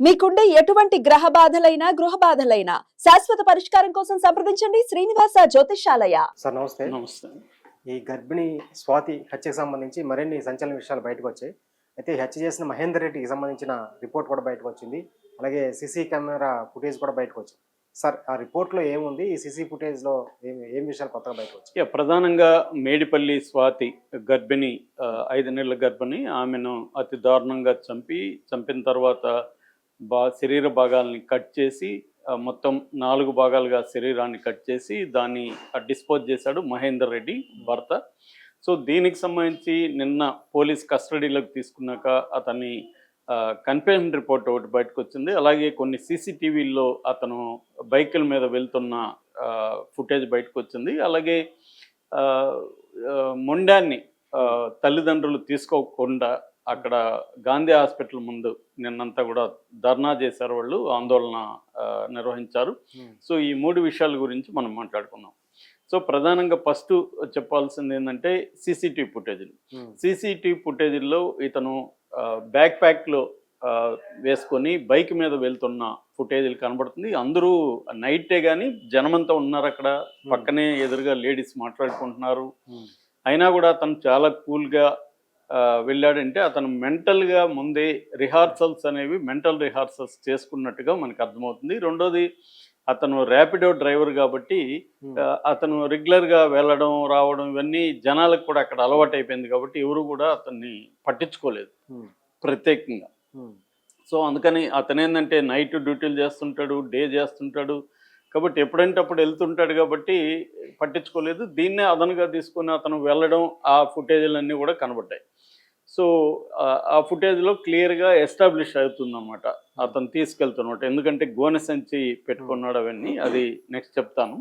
మీకుండే ఎటువంటి గ్రహ బాధలైనా గృహ బాధలైనా శాశ్వత పరిష్కారం కోసం సంప్రదించండి శ్రీనివాస జ్యోతిషాలయ సార్ నమస్తే. నమస్తే. ఈ గర్భిణి స్వాతి హత్యకు సంబంధించి మరిన్ని సంచలన విషయాలు బయటకు వచ్చాయి అయితే ఈ హత్య చేసిన మహేందర్ రెడ్డికి సంబంధించిన రిపోర్ట్ కూడా బయటకు వచ్చింది అలాగే సీసీ కెమెరా ఫుటేజ్ కూడా బయటకు వచ్చింది సార్ ఆ రిపోర్ట్లో ఏముంది? ఈ సీసీ ఫుటేజ్లో ఏం ఏం విషయాలు కొత్తగా బయటకు వచ్చాయి యా, ప్రధానంగా మేడిపల్లి స్వాతి గర్భిణి ఐదు నెలల గర్భిణి ఆమెను అతి దారుణంగా చంపి చంపిన తర్వాత బా శరీర భాగాల్ని కట్ చేసి మొత్తం నాలుగు భాగాలుగా శరీరాన్ని కట్ చేసి దాన్ని డిస్పోజ్ చేశాడు మహేందర్ రెడ్డి భర్త. సో దీనికి సంబంధించి నిన్న పోలీస్ కస్టడీలోకి తీసుకున్నాక అతన్ని కన్ఫర్మ్ రిపోర్ట్ ఒకటి బయటకు వచ్చింది. అలాగే కొన్ని సీసీటీవీల్లో అతను బైకుల మీద వెళ్తున్న ఫుటేజ్ బయటకు వచ్చింది. అలాగే మొండాన్ని తల్లిదండ్రులు తీసుకోకుండా అక్కడ గాంధీ హాస్పిటల్ ముందు నిన్నంతా కూడా ధర్నా చేశారు వాళ్ళు ఆందోళన నిర్వహించారు. సో ఈ మూడు విషయాల గురించి మనం మాట్లాడుకుందాం. సో ప్రధానంగా ఫస్ట్ చెప్పాల్సింది ఏంటంటే సీసీటీవీ ఫుటేజ్లు. సీసీటీవీ ఫుటేజీల్లో ఇతను బ్యాక్ ప్యాక్లో వేసుకొని బైక్ మీద వెళ్తున్న ఫుటేజీలు కనబడుతుంది. అందరూ నైటే కానీ జనమంతా ఉన్నారు అక్కడ. పక్కనే ఎదురుగా లేడీస్ మాట్లాడుకుంటున్నారు. అయినా కూడా అతను చాలా కూల్గా వెళ్ళాడంటే అతను మెంటల్గా ముందే రిహార్సల్స్ అనేవి మెంటల్ రిహార్సల్స్ చేసుకున్నట్టుగా మనకు అర్థమవుతుంది. రెండోది అతను ర్యాపిడో డ్రైవర్ కాబట్టి అతను రెగ్యులర్గా వెళ్ళడం రావడం ఇవన్నీ జనాలకు కూడా అక్కడ అలవాటు అయిపోయింది కాబట్టి ఎవరు కూడా అతన్ని పట్టించుకోలేదు ప్రత్యేకంగా. సో అందుకని అతను ఏంటంటే నైట్ డ్యూటీలు చేస్తుంటాడు డే చేస్తుంటాడు కాబట్టి ఎప్పుడంటే అప్పుడు వెళ్తుంటాడు కాబట్టి పట్టించుకోలేదు. దీన్నే అదనుగా తీసుకొని అతను వెళ్ళడం ఆ ఫుటేజీలన్నీ కూడా కనబడ్డాయి. సో ఆ- ఫుటేజ్లో క్లియర్గా ఎస్టాబ్లిష్ అవుతుందన్నమాట. అతను తీసుకెళ్తున్నమాట. ఎందుకంటే గోనె సంచి పెట్టుకున్నాడు అవన్నీ అది నెక్స్ట్ చెప్తాను.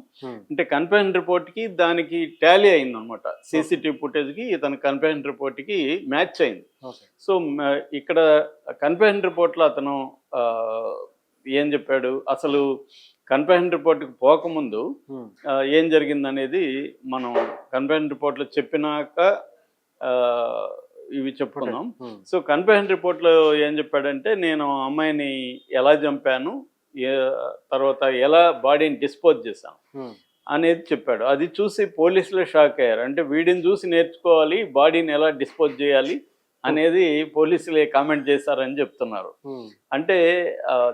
అంటే కన్ఫైన్ రిపోర్ట్కి దానికి టాలీ అయిందనమాట సీసీటీవీ ఫుటేజ్కి ఇతని కన్ఫైన్ రిపోర్ట్కి మ్యాచ్ అయింది. సో ఇక్కడ కన్ఫైన్ రిపోర్ట్లో అతను ఏం చెప్పాడు? అసలు కన్ఫైన్ రిపోర్ట్కి పోకముందు ఆ, ఏం జరిగిందనేది మనం కన్ఫైన్ రిపోర్ట్లో చెప్పినాక ఇవి చెప్పుకుందాం సో కన్ఫైన్ రిపోర్ట్లో ఏం చెప్పాడంటే నేను అమ్మాయిని ఎలా చంపాను తర్వాత ఎలా బాడీని డిస్పోజ్ చేశాను అనేది చెప్పాడు. అది చూసి పోలీసులే షాక్ అయ్యారు. అంటే వీడిని చూసి నేర్చుకోవాలి బాడీని ఎలా డిస్పోజ్ చేయాలి అనేది పోలీసులే కామెంట్ చేశారని చెప్తున్నారు. అంటే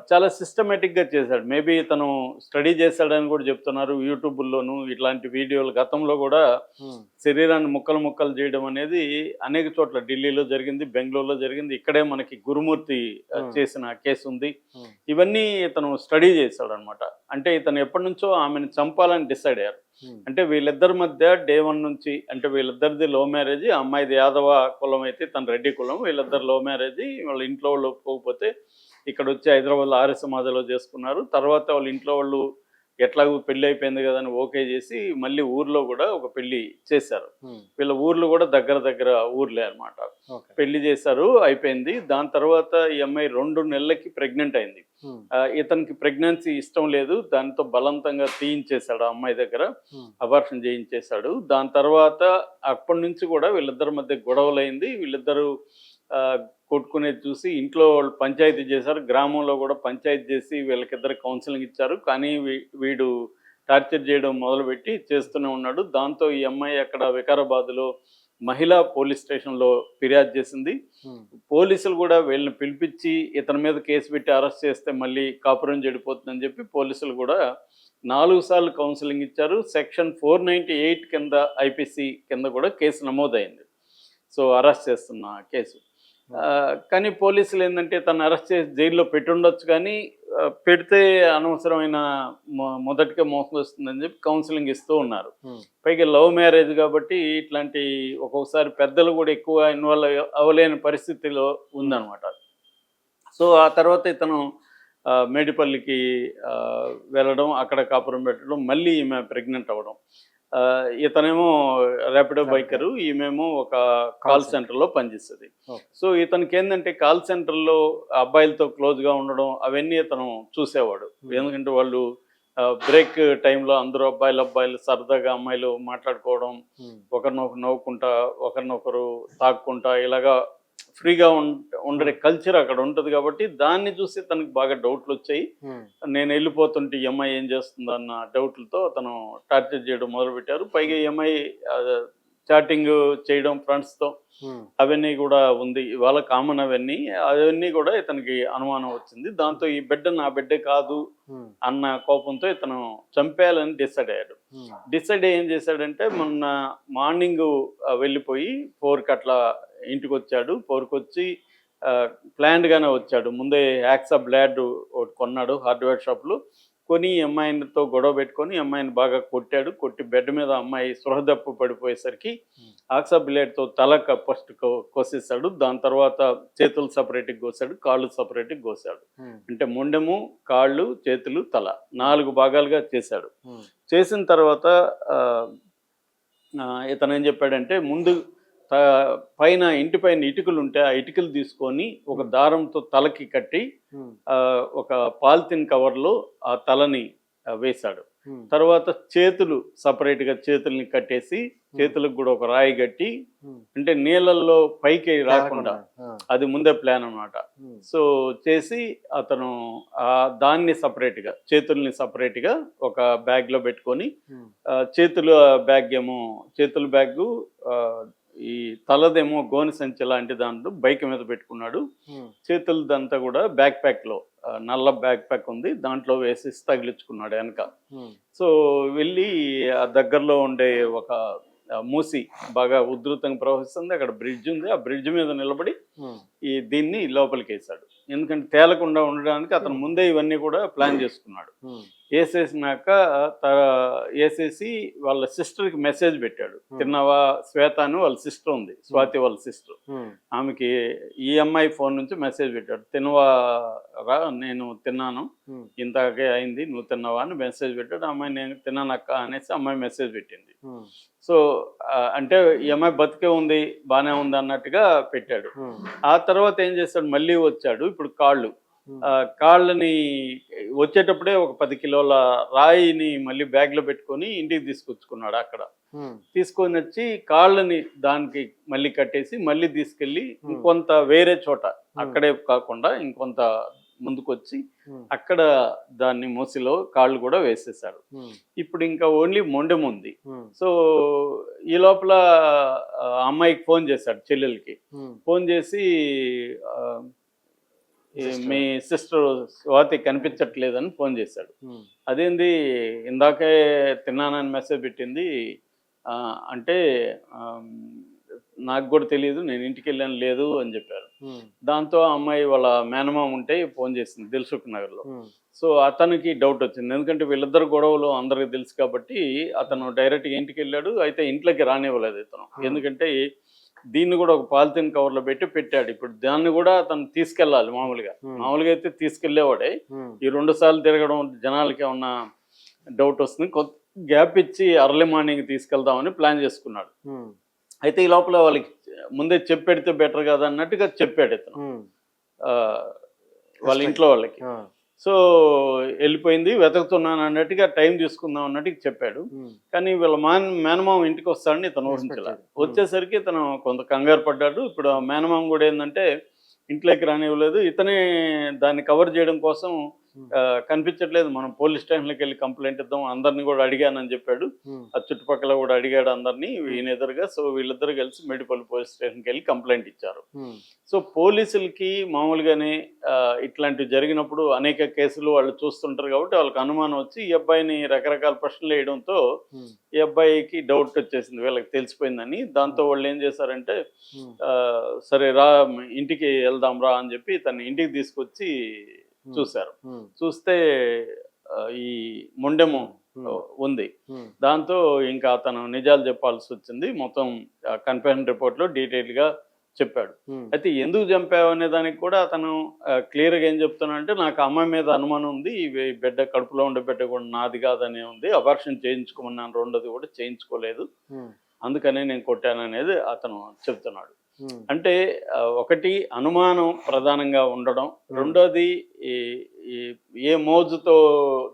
చాలా సిస్టమేటిక్గా చేశాడు. మేబీ తను స్టడీ చేశాడని కూడా చెప్తున్నారు. యూట్యూబ్లోను ఇట్లాంటి వీడియోలు గతంలో కూడా శరీరాన్ని ముక్కలు ముక్కలు చేయడం అనేది అనేక చోట్ల ఢిల్లీలో జరిగింది బెంగళూరులో జరిగింది. ఇక్కడే మనకి గురుమూర్తి. చేసిన కేసు ఉంది. ఇవన్నీ ఇతను స్టడీ చేశాడు అనమాట అంటే ఇతను ఎప్పటి నుంచో ఆమెను చంపాలని డిసైడ్ అయ్యారు. అంటే వీళ్ళిద్దరి మధ్య డే వన్ నుంచి అంటే వీళ్ళిద్దరిది లవ్ మ్యారేజ్ అమ్మాయిది యాదవ కులం అయితే తన రెడ్డి కులం వీళ్ళిద్దరు లవ్ మ్యారేజ్ వాళ్ళ ఇంట్లో వాళ్ళు ఒప్పుకోకపోతే ఇక్కడ వచ్చి హైదరాబాద్లో ఆర్య సమాజంలో చేసుకున్నారు. తర్వాత వాళ్ళ ఇంట్లో వాళ్ళు ఎట్లాగో పెళ్ళి అయిపోయింది కదా అని ఓకే చేసి మళ్ళీ ఊర్లో కూడా ఒక పెళ్ళి చేశారు. వీళ్ళ ఊర్లు కూడా దగ్గర దగ్గర ఊర్లే అన్నమాట. ఓకే. పెళ్ళి చేశారు అయిపోయింది. దాని తర్వాత ఈ అమ్మాయి రెండు నెలలకి ప్రెగ్నెంట్ అయింది. ఇతనికి ప్రెగ్నెన్సీ ఇష్టం లేదు. దాంతో బలవంతంగా తీయించేశాడు ఆ అమ్మాయి దగ్గర. అబార్షన్ చేయించేశాడు. దాని తర్వాత అప్పటి నుంచి కూడా వీళ్ళిద్దరి మధ్య గొడవలైంది. వీళ్ళిద్దరూ ఆ, కొట్టుకునేది చూసి ఇంట్లో వాళ్ళు పంచాయతీ చేశారు. గ్రామంలో కూడా పంచాయతీ చేసి వీళ్ళకిద్దరు కౌన్సిలింగ్ ఇచ్చారు. కానీ వీడు టార్చర్ చేయడం మొదలుపెట్టి చేస్తూనే ఉన్నాడు. దాంతో ఈ అమ్మాయి అక్కడ వికారాబాద్లో మహిళా పోలీస్ స్టేషన్లో ఫిర్యాదు చేసింది. పోలీసులు కూడా వీళ్ళని పిలిపించి ఇతని మీద కేసు పెట్టి అరెస్ట్ చేస్తే మళ్ళీ కాపురం చెడిపోతుందని చెప్పి పోలీసులు కూడా నాలుగు సార్లు కౌన్సిలింగ్ ఇచ్చారు. సెక్షన్ ఫోర్ నైంటీ ఎయిట్ కింద ఐపీసీ కింద కూడా కేసు నమోదైంది. సో అరెస్ట్ చేస్తున్న కేసు. కానీ పోలీసులు ఏంటంటే తను అరెస్ట్ చేసి జైల్లో పెట్టుండొచ్చు కానీ పెడితే అనవసరమైన మొదటిగా మోసం వస్తుందని చెప్పి కౌన్సిలింగ్ ఇస్తూ ఉన్నారు. పైగా లవ్ మ్యారేజ్ కాబట్టి ఇట్లాంటి ఒక్కొక్కసారి పెద్దలు కూడా ఎక్కువ ఇన్వాల్వ్ అవ్వలేని పరిస్థితిలో ఉందన్నమాట. సో ఆ తర్వాత ఇతను మేడిపల్లికి వెళ్ళడం అక్కడ కాపురం పెట్టడం మళ్ళీ ఈమె ప్రెగ్నెంట్ అవ్వడం. ఇతనేమో ర్యాపిడో బైకరు ఈమెమో ఒక కాల్ సెంటర్లో పనిచేస్తుంది Okay. సో ఇతనికి ఏంటంటే కాల్ సెంటర్లో అబ్బాయిలతో క్లోజ్గా ఉండడం అవన్నీ ఇతను చూసేవాడు. ఎందుకంటే వాళ్ళు బ్రేక్ టైంలో అందరూ అబ్బాయిలు అబ్బాయిలు సరదాగా అమ్మాయిలు మాట్లాడుకోవడం ఒకరినొకరు నవ్వుకుంటా ఒకరినొకరు తాక్కుంటా ఇలాగా ఫ్రీగా ఉండే కల్చర్ అక్కడ ఉంటుంది కాబట్టి దాన్ని చూసి తనకి బాగా డౌట్లు వచ్చాయి నేను వెళ్ళిపోతుంటే ఈ అమ్మాయి ఏం చేస్తుందో అన్న డౌట్లతో తను టార్చర్ చేయడం మొదలుపెట్టారు. పైగా అమ్మాయి చాటింగ్ చేయడం ఫ్రెండ్స్తో అవన్నీ కూడా ఉంది. ఇవాళ కామన్ అవన్నీ. అవన్నీ కూడా ఇతనికి అనుమానం వచ్చింది. దాంతో ఈ బిడ్డ నా బిడ్డ కాదు అన్న కోపంతో ఇతను చంపేయాలని డిసైడ్ అయ్యాడు. డిసైడ్ ఏం చేశాడంటే మొన్న మార్నింగ్ వెళ్ళిపోయి ఫోర్కి అట్లా ఇంటికి వచ్చాడు ఫోర్కి వచ్చి ప్లాన్డ్గానే వచ్చాడు. ముందే యాక్సా బ్లాడ్ ఒకటి కొన్నాడు హార్డ్వేర్ షాప్లో కొని ఈ అమ్మాయితో గొడవ పెట్టుకొని అమ్మాయిని బాగా కొట్టాడు. కొట్టి బెడ్ మీద అమ్మాయి సృహదప్పు పడిపోయేసరికి ఆక్సా బ్లేడ్తో తల ఫస్ట్ కోసేసాడు దాని తర్వాత చేతులు సపరేట్గా కోసాడు కాళ్ళు సపరేట్గా కోసాడు. ఉమ్, అంటే మొండెము కాళ్ళు చేతులు తల నాలుగు భాగాలుగా చేశాడు. ఉమ్, చేసిన తర్వాత ఇతను ఏం చెప్పాడంటే ముందు పైన ఇంటి పైన ఇటుకలు ఉంటే ఆ ఇటుకలు తీసుకొని ఒక దారంతో తలకి కట్టి ఒక పాలిథిన్ కవర్లో ఆ తలని వేశాడు. తర్వాత చేతులు సపరేట్గా చేతుల్ని కట్టేసి చేతులకు కూడా ఒక రాయి కట్టి అంటే నీళ్ళల్లో పైకి రాకుండా అది ముందే ప్లాన్ అన్నమాట. ఉమ్, సో చేసి అతను ఆ దాన్ని సపరేట్గా చేతుల్ని సపరేట్గా ఒక బ్యాగ్లో పెట్టుకొని ఉమ్, ఆ, చేతుల బ్యాగ్ ఏమో చేతుల బ్యాగ్ ఈ తలదేమో గోనె సంచి లాంటి దాంట్లో బైక్ మీద పెట్టుకున్నాడు. చేతులదంతా కూడా బ్యాక్ ప్యాక్లో నల్ల బ్యాక్ ప్యాక్ ఉంది. దాంట్లో వేసేసి తగిలించుకున్నాడు వెనక. సో వెళ్ళి ఆ దగ్గరలో ఉండే ఒక మూసి బాగా ఉధృతంగా ప్రవహిస్తుంది. అక్కడ బ్రిడ్జ్ ఉంది. ఆ బ్రిడ్జ్ మీద నిలబడి ఈ దీన్ని లోపలికి వేశాడు ఎందుకంటే తేలకుండా ఉండడానికి అతను ముందే ఇవన్నీ కూడా ప్లాన్ చేసుకున్నాడు. వేసేసినాక వేసేసి వాళ్ళ సిస్టర్కి మెసేజ్ పెట్టాడు. తిన్నావా శ్వేత అని వాళ్ళ సిస్టర్ ఉంది. స్వాతి వాళ్ళ సిస్టర్. ఆమెకి ఈ అమ్మాయి ఫోన్ నుంచి మెసేజ్ పెట్టాడు. తినవా రా నేను తిన్నాను. ఇంతకే అయింది నువ్వు తిన్నావా అని మెసేజ్ పెట్టాడు. అమ్మాయి నేను తిన్నానక్క అనేసి అమ్మాయి మెసేజ్ పెట్టింది. సో అంటే ఈ అమ్మాయి బతికే ఉంది బాగానే ఉంది అన్నట్టుగా పెట్టాడు. ఆ తర్వాత ఏం చేస్తాడు? మళ్ళీ వచ్చాడు. ఇప్పుడు కాళ్ళు. కాళ్ళని వచ్చేటప్పుడే ఒక పది కిలోల రాయిని మళ్ళీ బ్యాగ్లో పెట్టుకొని ఇంటికి తీసుకొచ్చుకున్నాడు అక్కడ. తీసుకొని వచ్చి కాళ్ళని దానికి మళ్ళీ కట్టేసి మళ్ళీ తీసుకెళ్ళి ఇంకొంత వేరే చోట అక్కడే కాకుండా ఇంకొంత ముందుకొచ్చి అక్కడ దాన్ని మూసిలో కాళ్ళు కూడా వేసేసాడు ఇప్పుడు ఇంకా ఓన్లీ మొండెం ఉంది సో ఈ లోపల అమ్మాయికి ఫోన్ చేశాడు చెల్లెలకి. ఫోన్ చేసి. మీ సిస్టర్ స్వాతి కనిపించట్లేదని ఫోన్ చేశాడు. ఉమ్, అదేంది ఇందాకే తిన్నానని మెసేజ్ పెట్టింది అంటే నాకు కూడా తెలియదు నేను ఇంటికి వెళ్ళాను లేదు అని చెప్పారు. ఉమ్, దాంతో అమ్మాయి వాళ్ళ మేనమామ ఉంటే ఫోన్ చేసింది దిల్సుఖ్ నగర్లో. ఉమ్, సో అతనికి డౌట్ వచ్చింది. ఎందుకంటే వీళ్ళిద్దరు గొడవలు అందరికి తెలుసు కాబట్టి అతను డైరెక్ట్గా ఇంటికి వెళ్ళాడు అయితే ఇంట్లోకి రానివ్వలేదు ఇతను. ఎందుకంటే దీన్ని కూడా ఒక పాలిథిన్ కవర్లో పెట్టి పెట్టాడు. ఇప్పుడు దాన్ని కూడా అతను తీసుకెళ్ళాలి మామూలుగా. మామూలుగా అయితే తీసుకెళ్ళేవాడే ఈ రెండు సార్లు తిరగడం జనాలకి ఏమన్నా డౌట్ వస్తుంది కొత్త గ్యాప్ ఇచ్చి అర్లీ మార్నింగ్ తీసుకెళ్దామని ప్లాన్ చేసుకున్నాడు. అయితే ఈ లోపల వాళ్ళకి ముందే చెప్పెడితే బెటర్ కదా అన్నట్టుగా చెప్పాడు ఇతను. వాళ్ళ ఇంట్లో వాళ్ళకి. సో వెళ్ళిపోయింది వెతుకుతున్నాను అన్నట్టుగా టైం తీసుకుందాం అన్నట్టుగా చెప్పాడు. కానీ వీళ్ళ మాన్ మేనమామ ఇంటికి వస్తాడని ఇతను ఊహించలే. Expected. వచ్చేసరికి ఇతను కొంత కంగారు పడ్డాడు. ఇప్పుడు మేనమామ కూడా ఏంటంటే ఇంట్లోకి రానివ్వలేదు. ఇతనే దాన్ని కవర్ చేయడం కోసం కనిపించట్లేదు. మనం పోలీస్ స్టేషన్కి వెళ్ళి కంప్లైంట్ ఇద్దాం అందరిని కూడా అడిగానని చెప్పాడు. ఉమ్, ఆ చుట్టుపక్కల కూడా అడిగాడు అందరినీ ఈయన ఎదురుగా. సో వీళ్ళిద్దరు కలిసి మెడిపల్లి పోలీస్ స్టేషన్కి వెళ్ళి కంప్లైంట్ ఇచ్చారు. సో పోలీసులకి మామూలుగానే ఇట్లాంటివి జరిగినప్పుడు అనేక కేసులు వాళ్ళు చూస్తుంటారు కాబట్టి వాళ్ళకి అనుమానం వచ్చి ఈ అబ్బాయిని రకరకాల ప్రశ్నలు వేయడంతో ఈ అబ్బాయికి డౌట్ వచ్చేసింది. వీళ్ళకి తెలిసిపోయిందని. దాంతో వాళ్ళు ఏం చేశారంటే సరే రా ఇంటికి వెళ్దాం రా అని చెప్పి తన ఇంటికి తీసుకొచ్చి చూశారు. చూస్తే ఈ మొండెము ఉంది. దాంతో ఇంకా అతను నిజాలు చెప్పాల్సి వచ్చింది. మొత్తం కన్ఫెషన్ రిపోర్ట్లో డీటెయిల్గా చెప్పాడు. అయితే ఎందుకు చంపావు అనే దానికి కూడా అతను క్లియర్గా ఏం చెప్తున్నానంటే నాకు అమ్మాయి మీద అనుమానం ఉంది. బిడ్డ కడుపులో ఉండే బిడ్డ కూడా నాది కాదనే ఉంది. అబార్షన్ చేయించుకోమన్నాను రెండోది కూడా చేయించుకోలేదు. అందుకనే నేను కొట్టాను అనేది అతను చెప్తున్నాడు. అంటే ఒకటి అనుమానం ప్రధానంగా ఉండడం రెండోది ఏ మోజుతో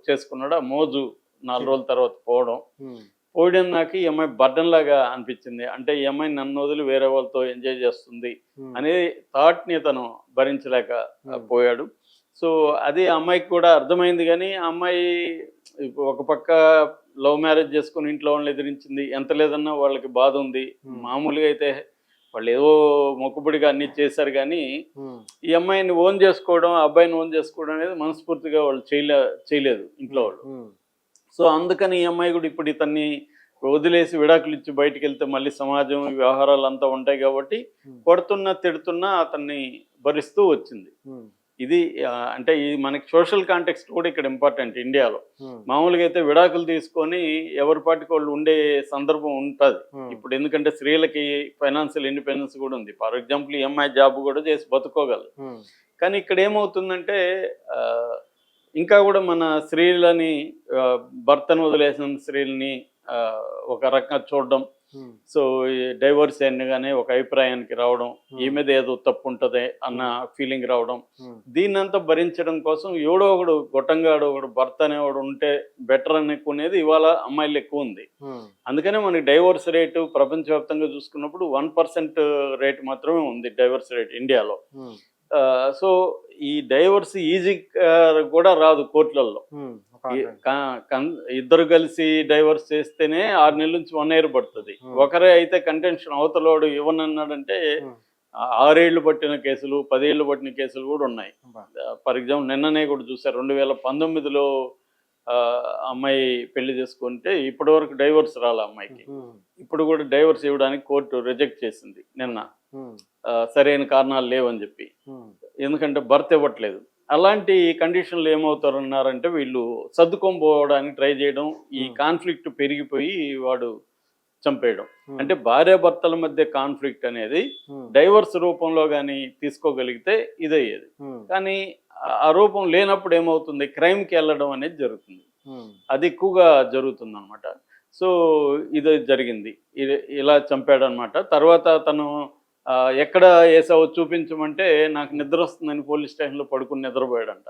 చేసుకున్నాడో ఆ మోజు నాలుగు రోజుల తర్వాత పోవడం. పోయడం నాకు ఈ అమ్మాయి బర్డన్ లాగా అనిపించింది. అంటే ఈ అమ్మాయి నన్ను వదిలి వేరే వాళ్ళతో ఎంజాయ్ చేస్తుంది అనే థాట్ని తను భరించలేక. పోయాడు. సో అది అమ్మాయికి కూడా అర్థమైంది కానీ ఆ అమ్మాయి ఒక పక్క లవ్ మ్యారేజ్ చేసుకుని ఇంట్లో వాళ్ళని ఎదిరించింది. ఎంత లేదన్నా వాళ్ళకి బాధ ఉంది. మామూలుగా అయితే వాళ్ళు ఏదో మొక్కుబడిగా అన్ని చేశారు కానీ ఈ అమ్మాయిని ఓన్ చేసుకోవడం ఆ అబ్బాయిని ఓన్ చేసుకోవడం అనేది మనస్ఫూర్తిగా వాళ్ళు చేయలే చేయలేదు ఇంట్లో వాళ్ళు. సో అందుకని ఈ అమ్మాయి కూడా ఇప్పుడు ఇతన్ని వదిలేసి విడాకులు ఇచ్చి బయటికి వెళ్తే మళ్ళీ సమాజం వ్యవహారాలు అంతా ఉంటాయి కాబట్టి కొడుతున్నా తిడుతున్నా అతన్ని భరిస్తూ వచ్చింది. ఇది అంటే ఈ మనకి సోషల్ కాంటెక్స్ట్ కూడా ఇక్కడ ఇంపార్టెంట్ ఇండియాలో. ఉమ్, మామూలుగా అయితే విడాకులు తీసుకొని ఎవరి పాటికి వాళ్ళు ఉండే సందర్భం ఉంటుంది. ఉమ్, ఇప్పుడు ఎందుకంటే స్త్రీలకి ఫైనాన్షియల్ ఇండిపెండెన్స్ కూడా ఉంది. ఫర్ ఎగ్జాంపుల్ ఈ అమ్మాయి జాబ్ కూడా చేసి బతుకోగలరు. ఉమ్, కానీ ఇక్కడ ఏమవుతుందంటే ఇంకా కూడా మన స్త్రీలని భర్తను వదిలేసిన స్త్రీలని ఒక రకంగా చూడడం. సో డైవర్స్ అనగానే ఒక అభిప్రాయానికి రావడం. ఈ మీద ఏదో తప్పు ఉంటుంది అన్న ఫీలింగ్ రావడం. దీన్నంతా భరించడం కోసం ఎవడో ఒకడు గొట్టంగాడు ఒకడు భర్త అనేవాడు ఉంటే బెటర్ అనుకునేది ఇవాళ అమ్మాయిలు ఎక్కువ ఉంది. అందుకనే మనకి డైవర్స్ రేటు ప్రపంచవ్యాప్తంగా చూసుకున్నప్పుడు వన్ పర్సెంట్ రేట్ మాత్రమే ఉంది డైవర్స్ రేట్ ఇండియాలో. సో ఈ డైవర్స్ ఈజీ కూడా రాదు కోర్టులలో ఇద్దరు కలిసి డైవర్స్ చేస్తేనే ఆరు నెలల నుంచి వన్ ఇయర్ పడుతుంది. ఒకరే అయితే కంటెన్షన్ అవతలోడు ఇవ్వనన్నాడంటే ఆరేళ్ళు పట్టిన కేసులు పదేళ్ళు పట్టిన కేసులు కూడా ఉన్నాయి. ఫర్ ఎగ్జాంపుల్ నిన్ననే కూడా చూసారు రెండు వేల పంతొమ్మిదిలో అమ్మాయి పెళ్ళి చేసుకుంటే ఇప్పటి వరకు డైవర్స్ రాలే అమ్మాయికి. ఇప్పుడు కూడా డైవర్స్ ఇవ్వడానికి కోర్టు రిజెక్ట్ చేసింది నిన్న. సరైన కారణాలు లేవని చెప్పి. ఎందుకంటే భర్త ఇవ్వట్లేదు. అలాంటి కండిషన్లు ఏమవుతారన్నారంటే వీళ్ళు సర్దుకొని పోవడానికి ట్రై చేయడం ఈ. కాన్ఫ్లిక్ట్ పెరిగిపోయి వాడు చంపేయడం. అంటే భార్యాభర్తల మధ్య కాన్ఫ్లిక్ట్ అనేది డైవర్స్ రూపంలో కానీ తీసుకోగలిగితే ఇదయ్యేది. కానీ ఆ- రూపం లేనప్పుడు ఏమవుతుంది? క్రైమ్కి వెళ్ళడం అనేది జరుగుతుంది. అది ఎక్కువగా జరుగుతుంది అనమాట సో ఇది జరిగింది. ఇలా చంపాడు అనమాట తర్వాత తను ఎక్కడ వేసావో చూపించమంటే నాకు నిద్ర వస్తుందని పోలీస్ స్టేషన్లో పడుకుని నిద్రపోయాడంట.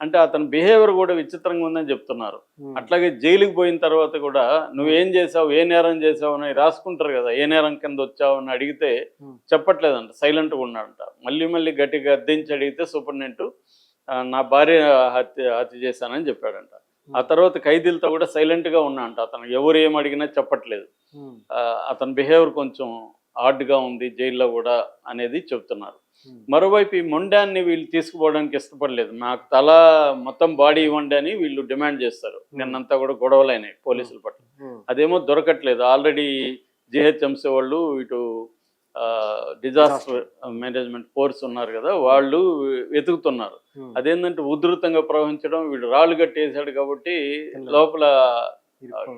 అంటే అతని బిహేవియర్ కూడా విచిత్రంగా ఉందని చెప్తున్నారు. ఉమ్, అట్లాగే జైలుకి పోయిన తర్వాత కూడా నువ్వేం చేసావు ఏ నేరం చేసావు అని రాసుకుంటారు కదా ఏ నేరం కింద వచ్చావు అని అడిగితే Hmm. చెప్పట్లేదంట సైలెంట్గా ఉన్నాడంట. మళ్ళీ మళ్ళీ గట్టిగా అద్దెంచి అడిగితే సూపరింటెండెంట్ నా భార్య హత్య హత్య చేశానని చెప్పాడంట. ఆ తర్వాత ఖైదీలతో కూడా సైలెంట్గా ఉన్నాడంట. అతను ఎవరు ఏం అడిగినా చెప్పట్లేదు. అతని బిహేవియర్ కొంచెం హార్డ్గా ఉంది జైల్లో కూడా అనేది చెప్తున్నారు మరోవైపు ఈ మొండాన్ని వీళ్ళు తీసుకుపోవడానికి ఇష్టపడలేదు. నాకు తల మొత్తం బాడీ ఇవ్వండి అని వీళ్ళు డిమాండ్ చేస్తారు. నిన్నంతా కూడా గొడవలైనాయి పోలీసుల పట్ల. అదేమో దొరకట్లేదు. ఆల్రెడీ జిహెచ్ఎంసీ వాళ్ళు ఇటు డిజాస్టర్ మేనేజ్మెంట్ ఫోర్స్ ఉన్నారు కదా వాళ్ళు వెతుకుతున్నారు. అదేంటంటే ఉధృతంగా ప్రవహించడం వీడు రాళ్ళు కట్టేశాడు కాబట్టి. లోపల.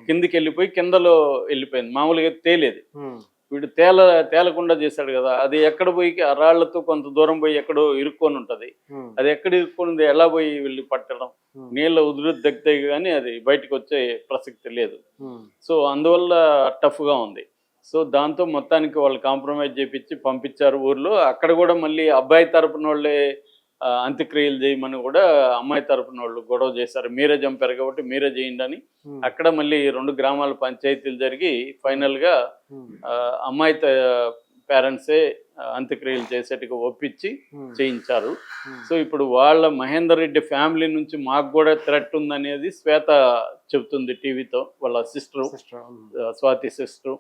కిందికి వెళ్ళిపోయి కిందలో వెళ్ళిపోయింది. మామూలుగా తేలేది. వీడు తేల తేలకుండా చేశాడు కదా అది ఎక్కడ పోయి ఆ రాళ్ళతో కొంత దూరం పోయి ఎక్కడో ఇరుక్కొని ఉంటది. అది ఎక్కడ ఇరుక్కుంది ఎలా పోయి వెళ్ళి పట్టడం? నీళ్ళ ఉధృతి తగ్గితే కానీ అది బయటకు వచ్చే ప్రసక్తి లేదు. సో అందువల్ల టఫ్గా ఉంది. సో దాంతో మొత్తానికి వాళ్ళు కాంప్రమైజ్ చేపించి పంపించారు ఊర్లో. అక్కడ కూడా మళ్ళీ అబ్బాయి తరపున వాళ్ళే అంత్యక్రియలు చేయమని కూడా అమ్మాయి తరపున వాళ్ళు గొడవ చేశారు. మీరే చంపారు కాబట్టి మీరే చేయండి అని. అక్కడ మళ్ళీ రెండు గ్రామాల పంచాయతీలు జరిగి ఫైనల్గా ఉమ్, ఆ, అమ్మాయి పేరెంట్సే అంత్యక్రియలు చేసేట్టుగా ఒప్పించి చేయించారు. సో ఇప్పుడు వాళ్ళ మహేందర్ రెడ్డి ఫ్యామిలీ నుంచి మాకు కూడా థ్రెట్ ఉందనేది శ్వేత చెప్తుంది టీవీతో వాళ్ళ సిస్టర్ స్వాతి సిస్టర్.